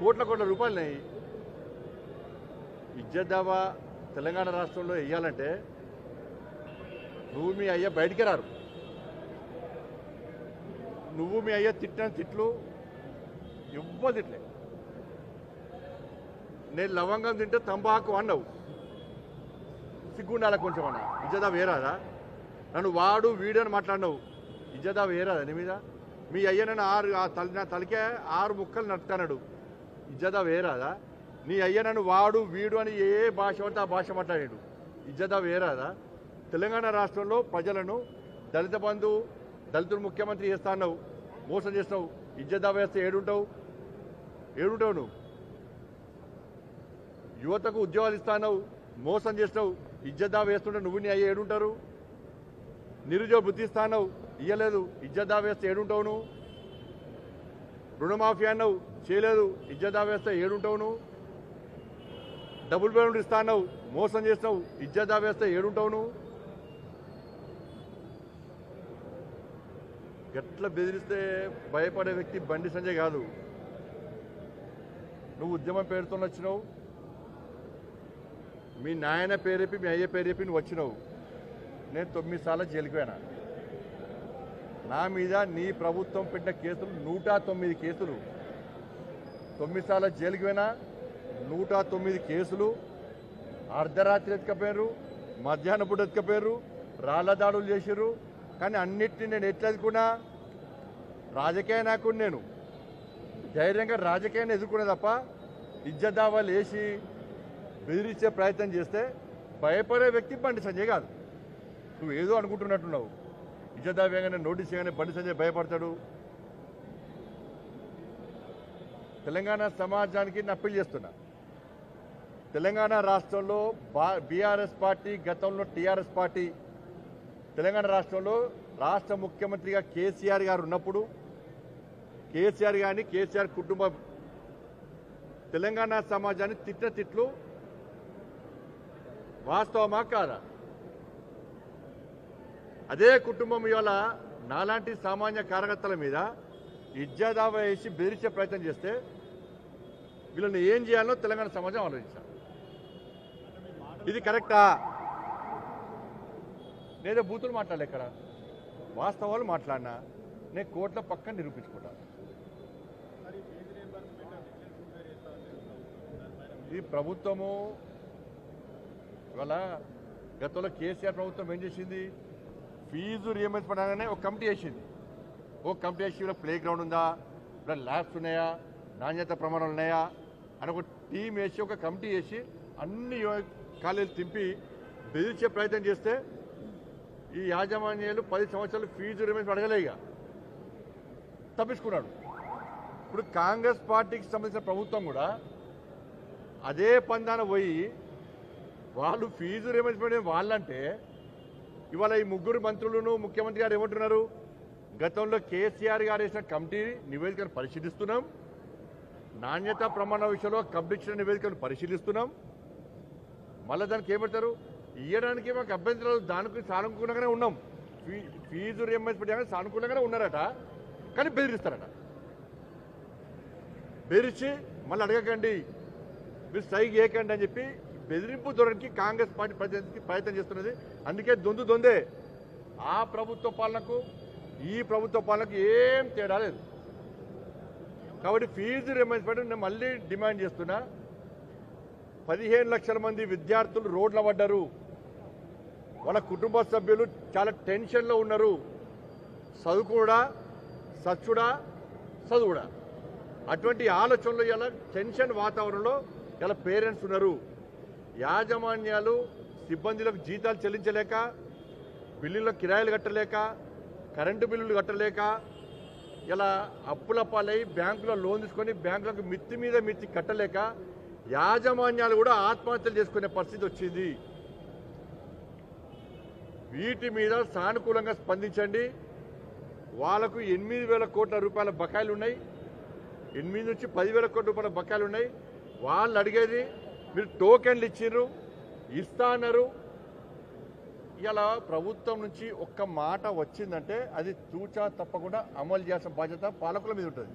కోట్ల కోట్ల రూపాయలున్నాయి. దావా తెలంగాణ రాష్ట్రంలో వేయాలంటే నువ్వు మీ అయ్య బయటికి రారు. నువ్వు మీ అయ్య తిట్టిన తిట్లు ఎవ్వరు తిట్లే. నేను లవంగం తింటే తంబాకు అన్నావు. సిగ్గుండాల కొంచెం అన్న. ఇజ్జదా వేరాదా నన్ను వాడు వీడు అని మాట్లాడినావు. ఇజ్జదా వేరాదా నీ మీద? మీ అయ్య నన్ను ఆరు తల నా తలకే ఆరు ముక్కలు నడుతున్నాడు ఇజ్జదా వేరాదా? నీ అయ్య నన్ను వాడు వీడు అని ఏ భాష పడితే ఆ భాష మాట్లాడాడు. ఇజ్జదా వేరాదా? తెలంగాణ రాష్ట్రంలో ప్రజలను దళిత బంధు దళితుడు ముఖ్యమంత్రి చేస్తా అన్నావు మోసం చేస్తావు ఇజ్జత వేస్తే ఏడుంటావు? ఏడుంటావు నువ్వు? యువతకు ఉద్యోగాలు ఇస్తానవు మోసం చేసినావు ఇజ్జద్దా వేస్తుంటే నువ్వు నీ అయ్యి ఏడుంటారు? నిరుద్యోగ బుద్ధి ఇస్తానవు ఇయ్యలేదు ఇజ్జద్దా వేస్తే ఏడుంటావు నువ్వు? రుణమాఫీ అన్నావు చేయలేదు. ఇజ్జతా వేస్తే ఏడుంటావు నువ్వు? డబుల్ బెడ్రూమ్ ఇస్తానవు మోసం చేసినావు. ఇజ్జతా వేస్తే ఏడుంటావు నువ్వు? గట్ల బెదిరిస్తే భయపడే వ్యక్తి బండి సంజయ్ కాదు. నువ్వు ఉద్యమం పేరుతో వచ్చినావు మీ నాయన పేరు చెప్పి మీ అయ్య పేరు చెప్పి నువ్వు వచ్చినావు. నేను తొమ్మిది సార్లు జైలుకుపోయినా నా మీద నీ ప్రభుత్వం పెట్టిన కేసులు నూట తొమ్మిది కేసులు. తొమ్మిది సార్లు జైలుకి పోయినా నూట తొమ్మిది కేసులు అర్ధరాత్రి ఎత్తుకపోయారు మధ్యాహ్నం పూట ఎత్తుకపోయారు రాళ్ళ దాడులు చేశారు కానీ అన్నిటిని నేను ఎట్లా ఎదుర్కొన్నా? రాజకీయ నాయకుడు నేను. ధైర్యంగా రాజకీయాన్ని ఎదుర్కొనే తప్ప ఇజ్జదావాలు వేసి బెదిరించే ప్రయత్నం చేస్తే భయపడే వ్యక్తి బండి సంజయ్ కాదు. నువ్వు ఏదో అనుకుంటున్నట్టున్నావు. ఇజ్జదావ్యంగానే నోటీస్ చేయగానే బండి సంజయ్ భయపడతాడు. తెలంగాణ సమాజానికి నేను అప్పీల్ చేస్తున్నా. తెలంగాణ రాష్ట్రంలో బీఆర్ఎస్ పార్టీ గతంలో టీఆర్ఎస్ పార్టీ తెలంగాణ రాష్ట్రంలో రాష్ట్ర ముఖ్యమంత్రిగా కేసీఆర్ గారు ఉన్నప్పుడు కేసీఆర్ గారిని కేసీఆర్ కుటుంబం తెలంగాణ సమాజాన్ని తిట్ట తిట్లు వాస్తవమా కాదా? అదే కుటుంబం ఇవాళ నాలాంటి సామాన్య కార్యకర్తల మీద ఇజ్జాదాబా వేసి బెదిరించే ప్రయత్నం చేస్తే వీళ్ళని ఏం చేయాలో తెలంగాణ సమాజం ఆలోచించాలి. ఇది కరెక్టా? లేదా బూతులు మాట్లాడలే ఇక్కడ. వాస్తవాలు మాట్లాడినా నేను కోర్టుల పక్కన నిరూపించుకుంటాను ఈ ప్రభుత్వము ఇవాళ గతంలో కేసీఆర్ ప్రభుత్వం ఏం చేసింది? ఫీజు రియంబర్స్మెంట్ అనగానే ఒక కమిటీ వేసింది. ఓ కమిటీ వేసి ప్లే గ్రౌండ్ ఉందా? ఇప్పుడు ల్యాబ్స్ ఉన్నాయా? నాణ్యత ప్రమాణాలు ఉన్నాయా? అని ఒక టీం వేసి ఒక కమిటీ వేసి అన్ని కాలేజీలు తింపి బెదిరించే ప్రయత్నం చేస్తే ఈ యాజమాన్యాలు పది సంవత్సరాలు ఫీజు రిమెంట్స్ అడగలే ఇక. తప్పించుకున్నాడు. ఇప్పుడు కాంగ్రెస్ పార్టీకి సంబంధించిన ప్రభుత్వం కూడా అదే పందాన పోయి వాళ్ళు ఫీజు రిమెంట్స్మెంట్ వాళ్ళంటే ఇవాళ ఈ ముగ్గురు మంత్రులను ముఖ్యమంత్రి గారు ఏమంటున్నారు? గతంలో కేసీఆర్ గారు వేసిన కమిటీ నివేదికను పరిశీలిస్తున్నాం. నాణ్యత ప్రమాణ విషయంలో కమిటీ నివేదికను పరిశీలిస్తున్నాం. మళ్ళీ దానికి ఏమంటారు? ఇయ్యడానికి మాకు అభ్యంతరాలు దానికి సానుకూలంగానే ఉన్నాం. ఫీ- ఫీజు రియంబర్స్మెంట్ సానుకూలంగానే ఉన్నారట. కానీ బెదిరిస్తారట. బెదిరించి మళ్ళీ అడగకండి. మీరు సై చేయకండి అని చెప్పి బెదిరింపు ధోరణికి కాంగ్రెస్ పార్టీ ప్రజలకి ప్రయత్నం చేస్తున్నది. అందుకే దొందు దొందే. ఆ ప్రభుత్వ పాలనకు ఈ ప్రభుత్వ పాలనకు ఏం తేడా లేదు. కాబట్టి ఫీజు రియంబర్స్మెంట్ నేను మళ్ళీ డిమాండ్ చేస్తున్నా. పదిహేను లక్షల మంది విద్యార్థులు రోడ్ల పడ్డారు. వాళ్ళ కుటుంబ సభ్యులు చాలా టెన్షన్లో ఉన్నారు. చదువుకోడా సచ్చుడా? చదువుడా? అటువంటి ఆలోచనలు ఇలా టెన్షన్ వాతావరణంలో ఇలా పేరెంట్స్ ఉన్నారు. యాజమాన్యాలు సిబ్బందులకు జీతాలు చెల్లించలేక బిల్లులకు కిరాయిలు కట్టలేక కరెంటు బిల్లులు కట్టలేక ఇలా అప్పుల పాలై బ్యాంకులో లోన్ తీసుకొని బ్యాంకులకు మిత్తి మీద మిత్తి కట్టలేక యాజమాన్యాలు కూడా ఆత్మహత్యలు చేసుకునే పరిస్థితి వచ్చింది. వీటి మీద సానుకూలంగా స్పందించండి. వాళ్ళకు ఎనిమిది వేల కోట్ల రూపాయల బకాయిలు ఉన్నాయి. ఎనిమిది నుంచి పదివేల కోట్ల రూపాయల బకాయిలు ఉన్నాయి. వాళ్ళు అడిగేది మీరు టోకెన్లు ఇచ్చిర్రు ఇస్తా అన్నారు. ఇలా ప్రభుత్వం నుంచి ఒక్క మాట వచ్చిందంటే అది తూచా తప్పకుండా అమలు చేయాల్సిన బాధ్యత పాలకుల మీద ఉంటుంది.